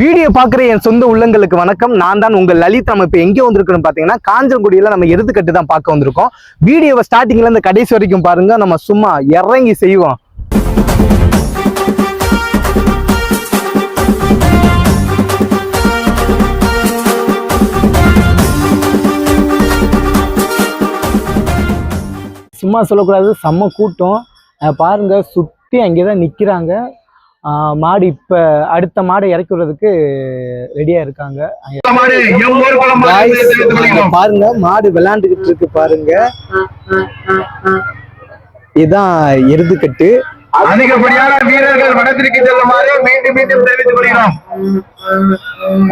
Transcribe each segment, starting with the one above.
Video பார்க்குற என் சொந்த உள்ளங்களுக்கு வணக்கம். நான் தான் உங்கள் லலித். நம்ம இப்போ எங்கே வந்திருக்கணும் பார்த்தீங்கன்னா காஞ்சங்குடியில் நம்ம எடுத்துக்கட்டு தான் பார்க்க வந்திருக்கோம். வீடியோவை ஸ்டார்டிங்கில் இருந்து கடைசி வரைக்கும் பாருங்க. நம்ம சும்மா இறங்கி செய்வோம். சும்மா சொல்லக்கூடாது. செம்ம கூட்டம். பாருங்கள் பாருங்க சுற்றி அங்கே தான் நிற்கிறாங்க மாடு இப்போ அடுத்த மாடை இறக்கி விடுறதுக்கு ரெடியாக இருக்காங்க. பாருங்க மாடு விளையாண்டுகிட்டு இருக்கு பாருங்க. இதான் எருதுக்கட்டு அதிகப்படியான வீரர்கள் வடத்திற்கு செல்லுமாறு மீண்டும் மீண்டும் தெரிவித்துக் கொள்கிறோம்.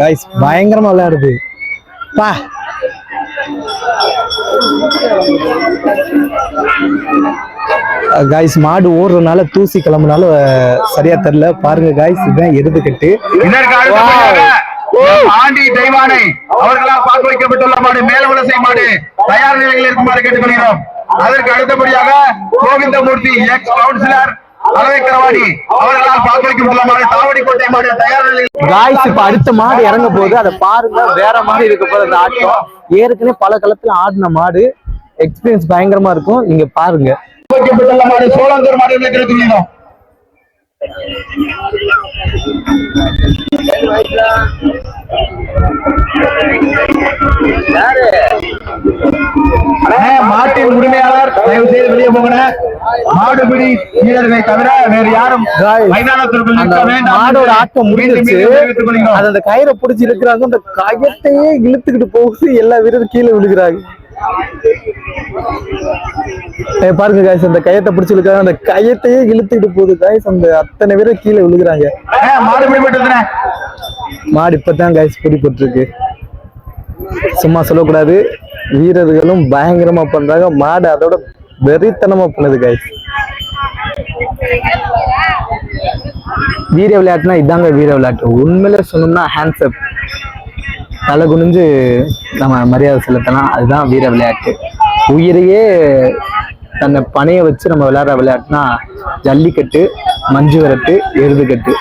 Guys, பயங்கரமா விளையாடுது. பா. காய்ஸ் மாடு ஓடுறதுனால தூசி கிளம்புனால சரியா தெரியல. பாருங்க காய்ஸ் இதுதான் இதற்கு அடுத்தபடியாக ஆண்டி தெய்வானை அவர்களால் பார்க்க வைக்கப்பட்டுள்ள மாடு மேலவலசை மாடு. தயார் நிலையில் இருக்குமாறு கேட்டுக்கொள்கிறோம் அதற்கு அடுத்தபடியாக கோவிந்தமூர்த்தி எக்ஸ் கவுன்சிலர் மாடு மாடு அடுத்த மாடு இறங்க போகுது. அதை பாருங்க வேற மாதிரி இருக்க போது அந்த ஆட்டம். ஏற்கனவே பல களத்துல ஆடின மாடு. எக்ஸ்பீரியன்ஸ் பயங்கரமா இருக்கும். நீங்க பாருங்க. வைக்கப்பட்டுள்ள மாடு சோழந்தூர் மாடு அண்ணே, மாட்டின் உரிமையாளர் தயவு செய்து வெளியே போங்கண்ணே. மாடுபிடி வீரர்களை தவிர வேறு யாரும் மைதானத்திற்குள் நிற்க வேண்டாம். மாடோட ஆட்டம். அது அந்த கயிறை பிடிச்சி இருக்கிறாங்க அந்த கயத்தையே இழுத்துக்கிட்டு போகுது. எல்லா வீரரும் கீழே விழுகிறாங்க. பாருங்க காய்ஸ் அந்த கயத்தை பிடிச்சி இழுக்கிறாங்க. அந்த கயத்தையே இழுத்துக்கிட்டு போகுது காய்ஸ் அந்த அத்தனை பேரும் கீழே விழுகிறாங்க. மாடு இப்பதான் காய்ஸ் பிடிபட்டிருக்கு. சும்மா சொல்லக்கூடாது. வீரர்களும் பயங்கரமா பண்றாங்க. மாடு அதோட வெறித்தனமா பண்ணுது காய்ஸ் வீர விளையாட்டுனா இதாங்க வீர விளையாட்டு. உண்மையில சொன்னோம்னா ஹேண்ட்ஸ்அப் தலை குனிஞ்சு நம்ம மரியாதை செலுத்தலாம் அதுதான் வீர விளையாட்டு. உயிரையே தன்னை பணைய வச்சு நம்ம விளையாடுற விளையாட்டுனா ஜல்லிக்கட்டு மஞ்சு விரட்டு எருதுக்கட்டு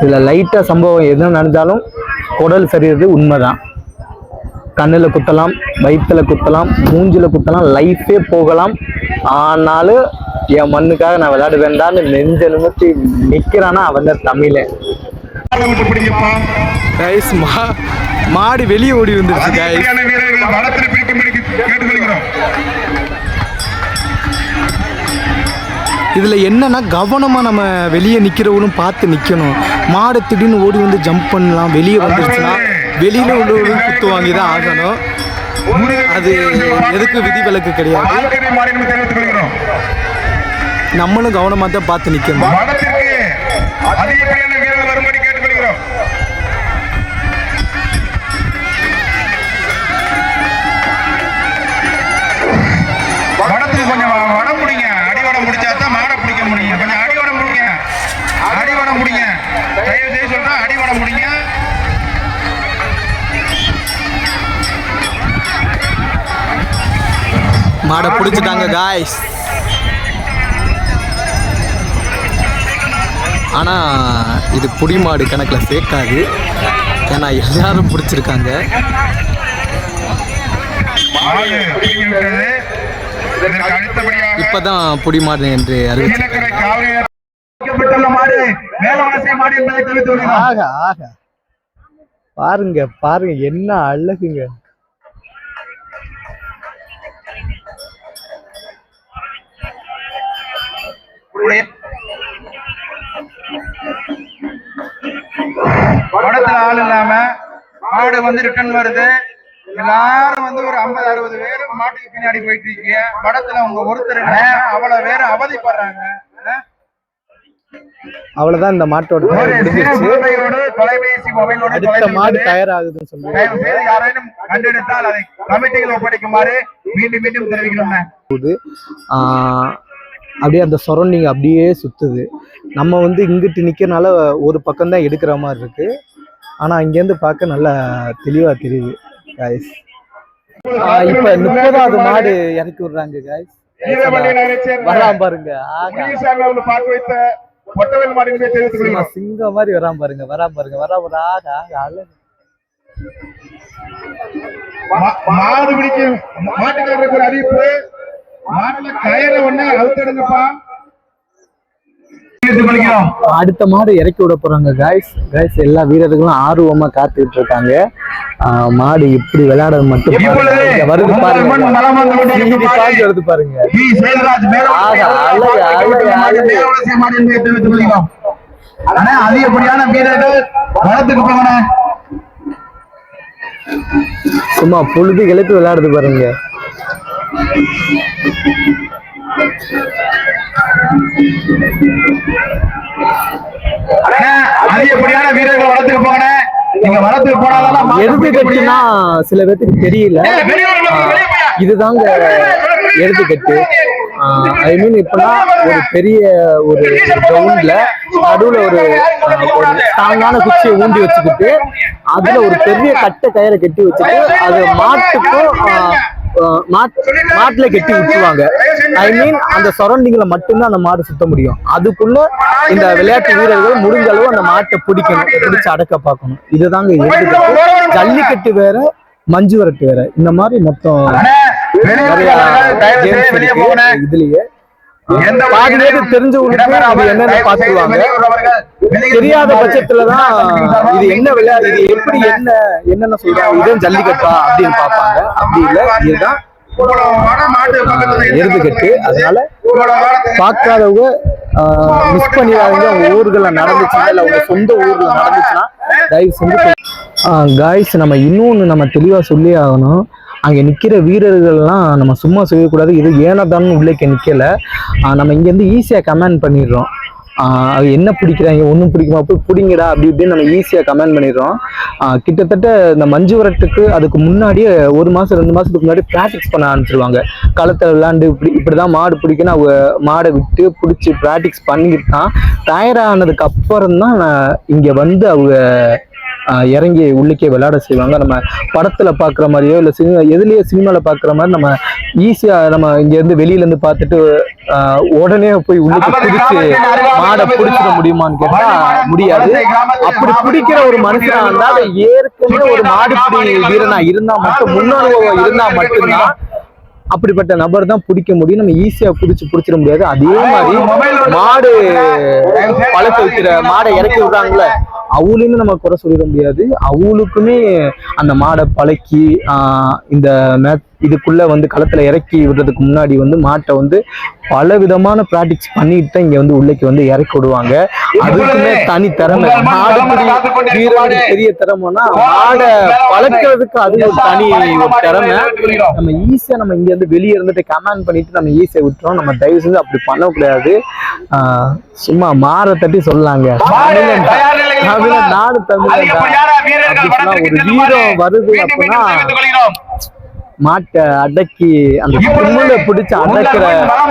இதில் லைட்டாக சம்பவம் எதுவும் நடந்தாலும் குடல் சரியிறது உண்மைதான். கண்ணில் குத்தலாம் வயிற்றில் குத்தலாம் மூஞ்சில் குத்தலாம் லைஃபே போகலாம். ஆனாலும் என் மண்ணுக்காக நான் விளையாடுவேன்டான்னு நெஞ்ச நிமித்தி நிக்கிறானா அவன் தான் தமிழன். கைஸ் மா மாடு வெளியே ஓடி வந்துருச்சு கைஸ் இதுல என்னன்னா கவனமா நம்ம வெளியே நிக்கிறவங்களும் பார்த்து நிக்கணும். மாடு திடீர்னு ஓடி வந்து ஜம்ப் பண்ணலாம் வெளியே வந்துருச்சுன்னா வெளியில உள்ளவங்களும் குத்து வாங்கி தான் ஆகணும் அது எதுக்கு விதிவிலக்கு கிடையாது. நம்மளும் கவனமா தான் பார்த்து நிக்கணும். மாடை பிடிச்சிட்டாங்க காய்ஸ் ஆனா இது புடி மாடு கணக்கில் சேர்க்காது ஏன்னா எல்லாரும் பிடிச்சிருக்காங்க. இப்பதான் புடி மாடு என்று அறிவிச்சு நீலக்கரை காவலி பிடிக்கப்பட்டுள்ள மாடு மேலவனசை மாடு என்பதை தெரிவித்து வருகிறோம் ஆக ஆக. பாருங்க பாருங்க என்ன அழகுங்க. படத்துல ஆள் இல்லாம மாடு வந்து ரிட்டர்ன் வருது. எல்லாரும் வந்து ஒரு ஐம்பது அறுபது பேர் மாட்டுக்கு பின்னாடி போயிட்டு இருக்கீங்க. படத்துல உங்க ஒருத்தர் அவ்வளவு பேர் அவதிப்படுறாங்க. அவ்வளவுதான் இந்த மாட்டோட அடுத்த மாடு தயாராகுதுன்னு சொல்லுவாங்க அப்படியே அந்த சரௌண்டிங் அப்படியே சுத்துது. நம்ம வந்து இங்கிட்டு நிக்கிறனால ஒரு பக்கம் தான் எடுக்கிற மாதிரி இருக்கு. ஆனா இங்கேருந்து பார்க்க நல்லா தெளிவா தெரியுது காய்ஸ் இப்ப முப்பதாவது மாடு இறக்கி விடுறாங்க காய்ஸ் வரலாம் பாருங்க சிங்கம் மாதிரி வராம பாருங்க வராம பாருங்க வரா ஒரு ஆக ஆக அழகு மாடு பிடிக்கும் மாட்டுக்காரருக்கு ஒரு அறிவிப்பு கயிறை ஒண்ணு அவுத்தடுங்கப்பா அடுத்த மாடு இறக்கி விட போறாங்க காய்ஸ் காய்ஸ் எல்லா வீரர்களும் ஆர்வமா காத்துக்கிட்டு இருக்காங்க மாடு எப்படி விளையாடுறது மட்டும் வருது பாருங்க வருது அதிகப்படியான வீரர்கள் சும்மா பொழுது கிளப்பி விளையாடுது பாருங்க அதிகப்படியான வீரர்கள் நீங்க போனாதான் முடியும். கட்டுனா சில பேத்துக்கு தெரியல? இதுதாங்க கட்டு ஐ மீன் இப்பனா ஒரு பெரிய ஒரு கிரவுண்ட்ல நடுவுல ஒரு ஸ்ட்ராங்கான குச்சியை ஊண்டி வச்சுக்கிட்டு அதுல ஒரு பெரிய கட்டை கயிறை கட்டி வச்சுட்டு அது மாட்டுக்கும் மாட்டுல கட்டி விட்டுருவாங்க. ஐ மீன் அந்த சரௌண்டிங்ல மட்டும்தான் அந்த மாடு சுத்த முடியும். அதுக்குள்ள இந்த விளையாட்டு வீரர்கள் முடிஞ்ச அளவு அந்த மாட்டை பிடிக்கணும். பிடிச்சு அடக்க பார்க்கணும். இதுதாங்க ஜல்லிக்கட்டு வேற மஞ்சு விரட்டு வேற. இந்த மாதிரி மொத்தம் நிறைய. இதுலயே தெரிஞ்சவங்களுக்கு இது என்னன்னு பாத்துருவாங்க தெரியாத. பட்சத்துலதான் இது என்ன விளையாடு இது எப்படி என்ன என்னென்ன சொல்றாங்க? இதுவும் ஜல்லிக்கட்டா அப்படின்னு பார்ப்பாங்க. அப்படி இல்ல இதுதான் எருதுகட்டு. அதனால பார்க்காதவங்க மிஸ் பண்ணிடாதீங்க. உங்க ஊர்கள்ல நடந்துச்சுன்னா இல்ல உங்க சொந்த ஊர்ல நடந்துச்சுன்னா தயவு செஞ்சு காய்ஸ் நம்ம இன்னொன்னு நம்ம தெளிவா சொல்லி ஆகணும். அங்கே நிற்கிற வீரர்கள்லாம் நம்ம சும்மா செய்யக்கூடாது இது ஏனதான் உள்ளேக்க நிக்கல. நம்ம இங்கேருந்து ஈஸியாக கமெண்ட் பண்ணிடுறோம். அது என்ன பிடிக்கிறாங்க ஒன்றும் பிடிக்குமா? போய் பிடிங்கடா அப்படி இப்படின்னு நம்ம ஈஸியாக கமெண்ட் பண்ணிடுறோம். கிட்டத்தட்ட இந்த மஞ்சு வரட்டுக்கு அதுக்கு முன்னாடியே ஒரு மாதம் ரெண்டு மாதத்துக்கு முன்னாடி ப்ராக்டிஸ் பண்ண ஆரம்பிச்சிருவாங்க. களத்தில் விளாண்டு இப்படி இப்படி தான் மாடு பிடிக்குன்னு அவங்க மாடை விட்டு பிடிச்சி ப்ராக்டிஸ் பண்ணிக்கிட்டு தான் டயர் ஆனதுக்கு அப்புறம் தான் இங்கே வந்து அவங்க இறங்கி உள்ளுக்கே விளையாட செய்வாங்க. நம்ம படத்துல பாக்குற மாதிரியோ இல்ல சினிமா எதுலயோ சினிமால பாக்குற மாதிரி நம்ம ஈஸியா நம்ம இங்க இருந்து வெளியில இருந்து பார்த்துட்டு ஆஹ் உடனே போய் உள்ளுக்கு பிடிச்சு மாடை பிடிச்சிட முடியுமான்னு கேட்டா முடியாது. அப்படி பிடிக்கிற ஒரு மனுஷனா இருந்தா அது ஏற்கனவே ஒரு மாடுபிடி வீரனா இருந்தா மட்டும் முன்னனுபவம் இருந்தா மட்டும்தான் அப்படிப்பட்ட நபர் தான் பிடிக்க முடியும். நம்ம ஈஸியா பிடிச்சு பிடிச்சிட முடியாது. அதே மாதிரி மாடு பழக்க வைக்கிற மாடை இறக்கி விடுறாங்கல்ல. அவளுன்னு நம்ம குறை சொல்லிட முடியாது. அவளுக்குமே அந்த மாடை பழக்கி ஆஹ் இந்த மே இதுக்குள்ள வந்து களத்துல இறக்கி விடுறதுக்கு முன்னாடி வந்து மாட்டை வந்து பல விதமான ப்ராக்டிஸ் பண்ணிட்டு தான் இங்க வந்து உள்ளேக்கு வந்து இறக்கி விடுவாங்க. அதுக்குமே தனி திறமை. மாடுபிடி வீரனுக்கு பெரிய திறமைனா மாடை பழக்கிறதுக்கு அது ஒரு தனி ஒரு திறமை. நம்ம ஈஸியா நம்ம இங்க இருந்து வெளியே இருந்துட்டு கமெண்ட் பண்ணிட்டு நம்ம ஈஸியா விட்டுறோம். நம்ம தயவு செஞ்சு அப்படி பண்ணக்கூடாது. சும்மா மாற தட்டி சொல்லாங்க. நாடு வளத்துக்கு ஒரு வீரம் வருது அப்படின்னா. மாட்டை அடக்கி அந்த கும்முல பிடிச்சு அடக்கிற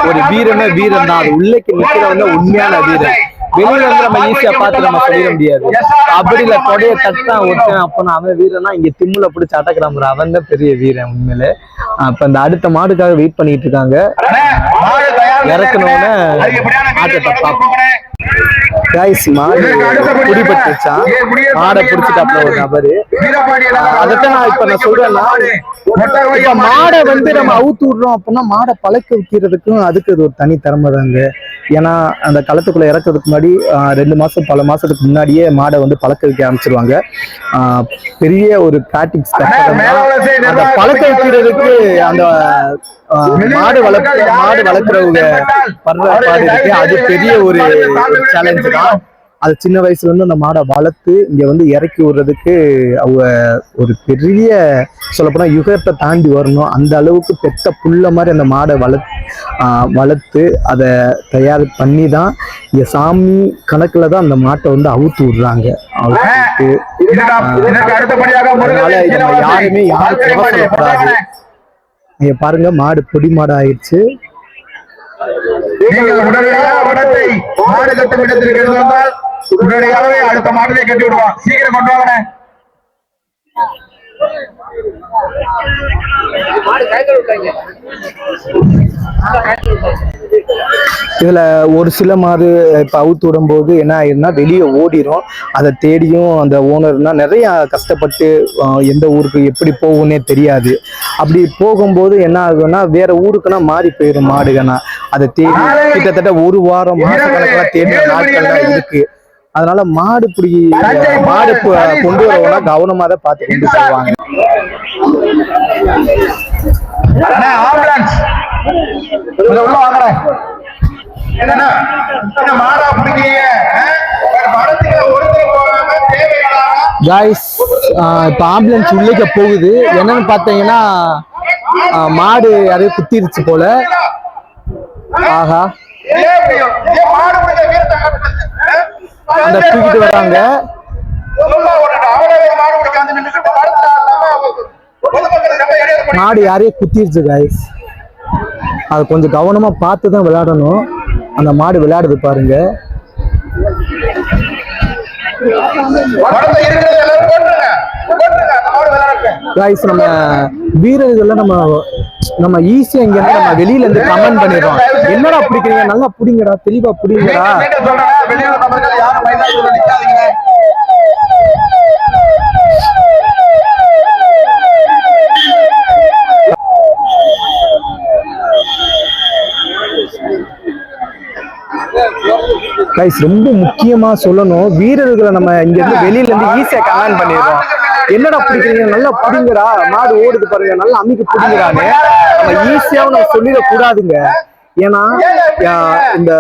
ஒரு வீரமே வீரன் தான். அது உள்ளேக்கு நிக்கிறவங்க உண்மையான வீரன். வெளியில வந்து நம்ம ஈஸியா பார்த்து நம்ம சொல்லிட முடியாது. கபடியில கொடைய தட்டான் ஒருத்தன் அப்பனா அவன் வீரனா இங்க திம்முல பிடிச்சு அடக்குறான் அவன் தான் பெரிய வீரன் உண்மையிலே. அப்ப இந்த அடுத்த மாடுக்காக வெயிட் பண்ணிட்டு இருக்காங்க. வீரர்கள் ஆட்டத்தை பார்ப்போம். கைஸ் மாடு இதற்கு அடுத்தபடியாக குடிபட்டுச்சா ஏ, குடியே மாடை பிடிச்சிட்டாப்ல ஒரு நபரு. அதைத்தான் நான் இப்ப நான் சொல்றேன்னா இப்ப மாடை வந்து நம்ம அவுத்து விடுறோம் அப்படின்னா மாடை பழக்க வைக்கிறதுக்கும் அதுக்கு அது ஒரு தனி திறமை தாங்க. ஏன்னா அந்த களத்துக்குள்ள இறக்குறதுக்கு முன்னாடி ரெண்டு மாசம் பல மாசத்துக்கு முன்னாடியே மாடை வந்து பழக்க வைக்க ஆரம்பிச்சிருவாங்க. ஆஹ், பெரிய ஒரு பிராக்டிக்ஸ் அந்த பழக்க வைக்கிறதுக்கு அந்த மாடு வளர்க்க மாடு வளர்க்குறவங்க படுற பாடு இருக்கு அது பெரிய ஒரு சேலஞ்சு தான். அது சின்ன வயசுல இருந்து அந்த மாடை வளர்த்து இங்க வந்து இறக்கி விடுறதுக்கு அவங்க ஒரு பெரிய சொல்லப்போனா யுகத்தை தாண்டி வரணும். அந்த அளவுக்கு பெத்த புல்ல மாதிரி அந்த மாடை வள ஆஹ் வளர்த்து அதை தயார் பண்ணி தான் இங்க சாமி கணக்குல தான் அந்த மாட்டை வந்து அவுத்து விடுறாங்க. அவுத்து அடுத்தபடியாக அதனால யாருமே யாரும் குறை சொல்லக்கூடாது. இங்க பாருங்க மாடு பொடி மாடு ஆயிடுச்சு உடனடியாகவே அடுத்த மாடலை கட்டி விடுவோம் சீக்கிரம் கொண்டு வாங்க இதில் ஒரு சில மாடு இப்போ அவுத்து விடும்போது என்ன ஆயிருந்தா வெளியே ஓடிரும். அதை தேடியும் அந்த ஓனர்னா நிறைய கஷ்டப்பட்டு எந்த ஊருக்கு எப்படி போகும்னே தெரியாது. அப்படி போகும்போது என்ன ஆகும்னா வேற ஊருக்குன்னா மாறி போயிடும் மாடுகனா அதை தேடி கிட்டத்தட்ட ஒரு வாரம் மாசக்கணக்கில் தேடின நாட்கள் தான் இருக்கு. அதனால மாடு பிடி மாடு கொண்டு வரவனா கவனமா தான் பார்த்து கொண்டு போவாங்க காய்ஸ் இப்போ ஆம்புலன்ஸ் உள்ளேக்க போகுது. என்னன்னு பார்த்தீங்கன்னா மாடு யாரையும் குத்திருச்சு போல. ஆஹா. அந்த தூக்கிட்டு வராங்க. மாடு யாரையும் குத்திருச்சு காய்ஸ் அது கொஞ்சம் கவனமா பார்த்து தான் விளையாடணும். அந்த மாடு விளையாடுது பாருங்க. காய்ஸ் நம்ம வீரர்கள்ல நம்ம நம்ம ஈஸியா இங்க இருந்து நம்ம வெளியில இருந்து கமெண்ட் பண்ணிடுறோம். என்னடா பிடிக்கிறீங்க? நல்லா பிடிங்கடா தெளிவா பிடிங்கடா. கைஸ் ரொம்ப முக்கியமா சொல்லணும். வீரர்களை நம்ம இங்க இருந்து வெளியில இருந்து ஈஸியா கமெண்ட் பண்ணிடுறோம். என்னடா பிடிக்கிறீங்க? நல்லா பிடிங்கடா. மாடு ஓடுது பாருங்க. நல்லா அமைக்க பிடிங்கிறான்னு நம்ம ஈஸியாவும் நம்ம சொல்லிட கூடாதுங்க ஏன்னா இந்த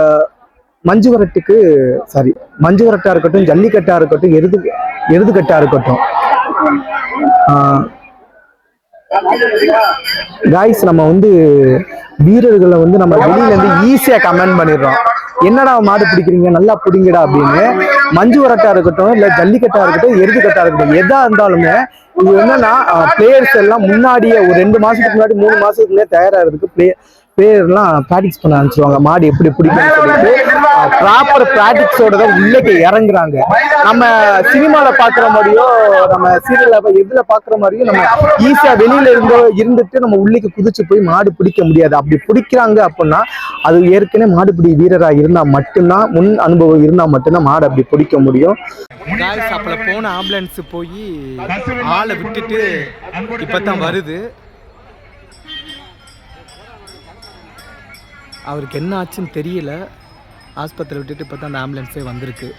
மஞ்சு வரட்டுக்கு சாரி மஞ்சு வரட்டா இருக்கட்டும் ஜல்லிக்கட்டா இருக்கட்டும் எருது எருதுகட்டா இருக்கட்டும். காய்ஸ் நம்ம வந்து வீரர்களை வந்து நம்ம வெளியில இருந்து ஈஸியா கமெண்ட் பண்ணிடுறோம். என்னடா மாடு பிடிக்கிறீங்க? நல்லா பிடிங்கடா அப்படின்னு மஞ்சு வரட்டா இருக்கட்டும் இல்ல ஜல்லிக்கட்டா இருக்கட்டும் எருதுக்கட்டா இருக்கட்டும் எதா இருந்தாலுமே இது என்னன்னா பிளேயர்ஸ் எல்லாம் முன்னாடியே ஒரு ரெண்டு மாசத்துக்கு முன்னாடி மூணு மாசத்துக்குள்ளே தயாரா தயாராகிறதுக்கு பிளே பிளேயர்லாம் ப்ராக்டிஸ் பண்ண ஆரம்பிச்சிருவாங்க. மாடு எப்படி பிடிக்கும்னு சொல்லிட்டு ப்ராப்பர் ப்ராக்டிக்ஸோட தான் உள்ளே இறங்குறாங்க. நம்ம சினிமால பாக்குற மாதிரியோ நம்ம சீரியல்ல எதுல பாக்குற மாதிரியோ நம்ம ஈஸியா வெளியில இருந்தோ இருந்துட்டு நம்ம உள்ளேக்கு குதிச்சு போய் மாடு பிடிக்க முடியாது. அப்படி பிடிக்கிறாங்க அப்படின்னா அது ஏற்கனவே மாடுபிடி வீரரா இருந்தா மட்டும்தான் முன் அனுபவம் இருந்தா மட்டும்தான் மாடு அப்படி பிடிக்க முடியும். அப்பல போன ஆம்புலன்ஸ் போய் ஆளை விட்டுட்டு இப்பதான் வருது. அவருக்கு என்ன ஆச்சுன்னு தெரியல. ஆஸ்பத்திரி விட்டுட்டு இப்போ தான் அந்த ஆம்புலன்ஸே வந்திருக்கு.